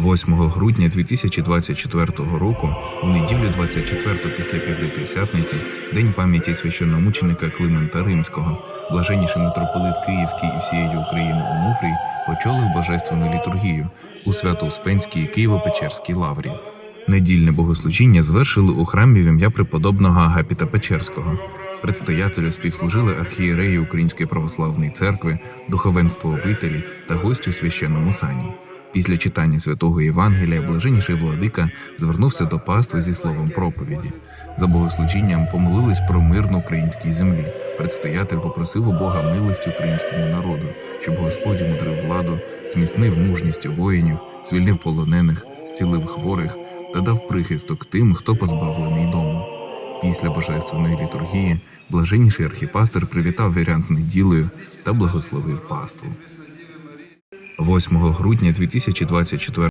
8 грудня 2024 року, у неділю 24 після П'ятидесятниці, День пам'яті священномученика Климента Римського, блаженніший митрополит Київський і всієї України Онуфрій очолив божественну літургію у Свято-Успенській Києво-Печерській лаврі. Недільне богослужіння звершили у храмі в ім'я преподобного Агапіта Печерського. Предстоятелю співслужили архієреї Української православної церкви, духовенство обителі та гості у священному сані. Після читання святого Євангелія блаженніший владика звернувся до пастви зі словом проповіді. За богослужінням помолились про мир на українській землі. Предстоятель попросив у Бога милості українському народу, щоб Господь мудрив владу, зміцнив мужність воїнів, звільнив полонених, зцілив хворих та дав прихисток тим, хто позбавлений дому. Після божественної літургії блаженніший архіпастер привітав вірян з неділею та благословив паству. 8 грудня 2024